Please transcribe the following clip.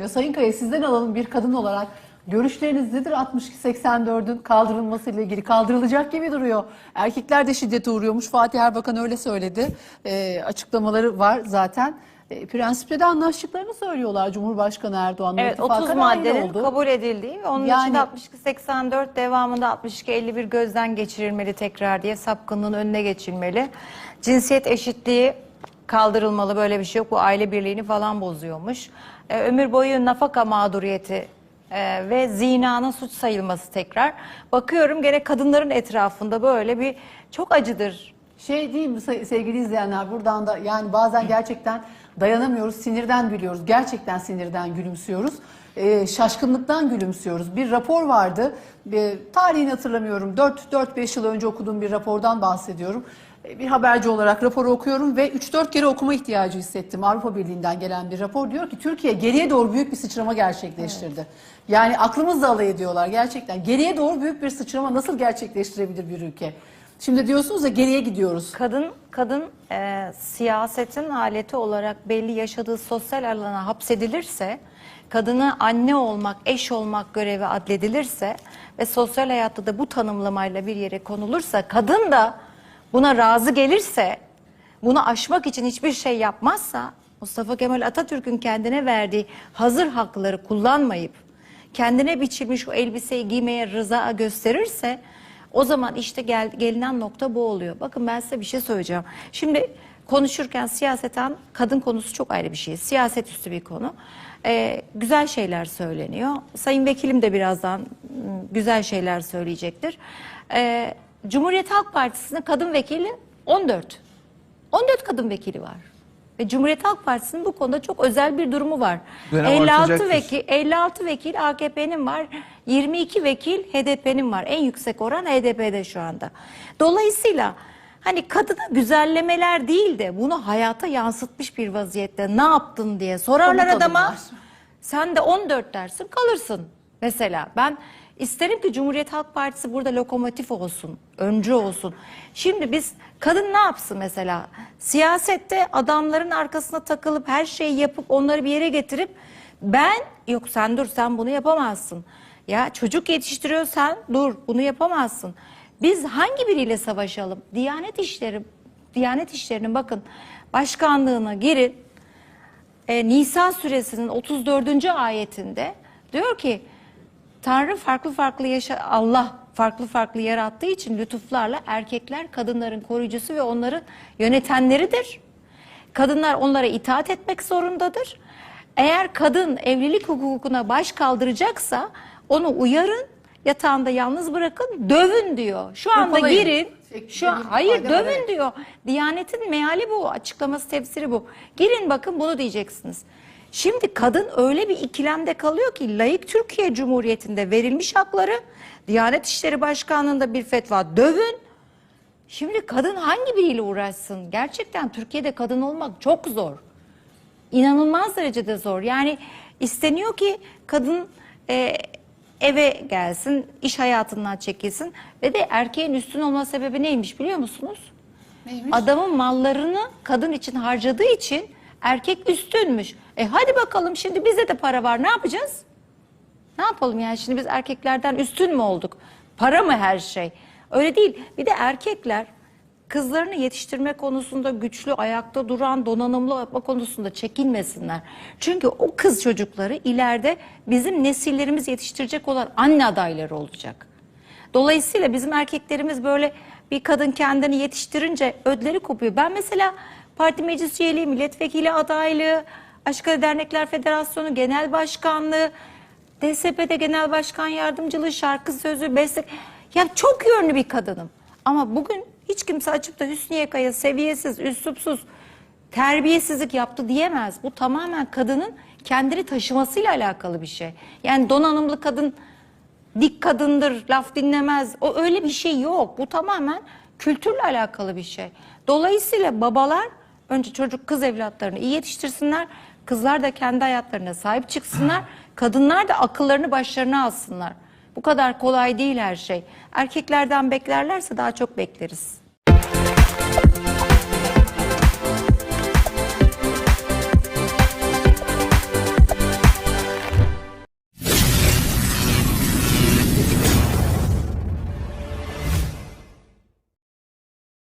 Ya Sayın Kaya sizden alalım bir kadın olarak. Görüşleriniz nedir 62-84'ün kaldırılması ile ilgili? Kaldırılacak gibi duruyor. Erkekler de şiddete uğruyormuş. Fatih Erbakan öyle söyledi. Ee, açıklamaları var zaten. Ee, prensipte de anlaştıklarını söylüyorlar Cumhurbaşkanı Erdoğan'la. Evet İttifaka 30 dahil maddenin oldu. kabul edildiği ve onun Yani- içinde 62-84 devamında 62-51 gözden geçirilmeli tekrar diye sapkınlığın önüne geçilmeli. Cinsiyet eşitliği kaldırılmalı böyle bir şey yok. Bu aile birliğini falan bozuyormuş. Ee, ömür boyu nafaka mağduriyeti e, ve zinanın suç sayılması tekrar. Bakıyorum gene kadınların etrafında böyle bir çok acıdır. Şey değil mi se- sevgili izleyenler buradan da yani bazen gerçekten dayanamıyoruz, sinirden gülüyoruz. Gerçekten sinirden gülümsüyoruz. Ee, şaşkınlıktan gülümsüyoruz. Bir rapor vardı. Bir, tarihini hatırlamıyorum. 4-5 yıl önce okuduğum bir rapordan bahsediyorum. Ee, Bir haberci olarak raporu okuyorum ve 3-4 kere okuma ihtiyacı hissettim. Avrupa Birliği'nden gelen bir rapor diyor ki Türkiye geriye doğru büyük bir sıçrama gerçekleştirdi. Yani aklımızla alay ediyorlar gerçekten. Geriye doğru büyük bir sıçrama nasıl gerçekleştirebilir bir ülke? Şimdi diyorsunuz ya geriye gidiyoruz. Kadın kadın e, siyasetin aleti olarak belli yaşadığı sosyal alana hapsedilirse, kadını anne olmak, eş olmak görevi adledilirse ve sosyal hayatta da bu tanımlamayla bir yere konulursa, kadın da buna razı gelirse, bunu aşmak için hiçbir şey yapmazsa, Mustafa Kemal Atatürk'ün kendine verdiği hazır hakları kullanmayıp, kendine biçilmiş o elbiseyi giymeye rıza gösterirse o zaman işte gel, gelinen nokta bu oluyor. Bakın ben size bir şey söyleyeceğim. Şimdi konuşurken siyaseten kadın konusu çok ayrı bir şey. Siyaset üstü bir konu. Ee, güzel şeyler söyleniyor. Sayın Vekilim de birazdan ım, güzel şeyler söyleyecektir. Ee, Cumhuriyet Halk Partisi'nin kadın vekili 14. 14 kadın vekili var. Ve Cumhuriyet Halk Partisi'nin bu konuda çok özel bir durumu var. Dönem 56 artacaktır. vekil 56 vekil AKP'nin var. 22 vekil HDP'nin var. En yüksek oran HDP'de şu anda. Dolayısıyla hani kadına güzellemeler değil de bunu hayata yansıtmış bir vaziyette ne yaptın diye sorarlar adama. adımlar. Sen de 14 dersin kalırsın. Mesela ben isterim ki Cumhuriyet Halk Partisi burada lokomotif olsun, öncü olsun. Şimdi biz kadın ne yapsın mesela? Siyasette adamların arkasına takılıp her şeyi yapıp onları bir yere getirip ben yok sen dur sen bunu yapamazsın. Ya çocuk yetiştiriyorsan dur bunu yapamazsın. Biz hangi biriyle savaşalım? Diyanet işleri, Diyanet işlerinin bakın başkanlığına girin e, Nisa suresinin 34. ayetinde diyor ki Tanrı farklı farklı yaşa Allah farklı farklı yarattığı için lütuflarla erkekler kadınların koruyucusu ve onların yönetenleridir. Kadınlar onlara itaat etmek zorundadır. Eğer kadın evlilik hukukuna baş kaldıracaksa onu uyarın, yatağında yalnız bırakın, dövün diyor. Şu anda girin. Şu an hayır dövün evet. diyor. Diyanetin meali bu, açıklaması tefsiri bu. Girin bakın bunu diyeceksiniz. Şimdi kadın öyle bir ikilemde kalıyor ki layık Türkiye Cumhuriyeti'nde verilmiş hakları Diyanet İşleri Başkanlığı'nda bir fetva dövün. Şimdi kadın hangi biriyle uğraşsın? Gerçekten Türkiye'de kadın olmak çok zor. İnanılmaz derecede zor. Yani isteniyor ki kadın e, eve gelsin, iş hayatından çekilsin ve de erkeğin üstün olma sebebi neymiş biliyor musunuz? Neymiş? Adamın mallarını kadın için harcadığı için erkek üstünmüş. E hadi bakalım şimdi bize de para var ne yapacağız? Ne yapalım yani şimdi biz erkeklerden üstün mü olduk? Para mı her şey? Öyle değil. Bir de erkekler kızlarını yetiştirme konusunda güçlü, ayakta duran, donanımlı yapma konusunda çekinmesinler. Çünkü o kız çocukları ileride bizim nesillerimiz yetiştirecek olan anne adayları olacak. Dolayısıyla bizim erkeklerimiz böyle bir kadın kendini yetiştirince ödleri kopuyor. Ben mesela parti meclis üyeliği, milletvekili adaylığı, Aşkı Dernekler Federasyonu Genel Başkanlığı, DSP'de Genel Başkan Yardımcılığı, şarkı sözü, beste... Ya çok yönlü bir kadınım. Ama bugün hiç kimse açıp da Hüsnü Yaka'ya seviyesiz, üslupsuz, terbiyesizlik yaptı diyemez. Bu tamamen kadının kendini taşımasıyla alakalı bir şey. Yani donanımlı kadın dik kadındır, laf dinlemez. O öyle bir şey yok. Bu tamamen kültürle alakalı bir şey. Dolayısıyla babalar önce çocuk kız evlatlarını iyi yetiştirsinler. Kızlar da kendi hayatlarına sahip çıksınlar. Kadınlar da akıllarını başlarına alsınlar. Bu kadar kolay değil her şey. Erkeklerden beklerlerse daha çok bekleriz.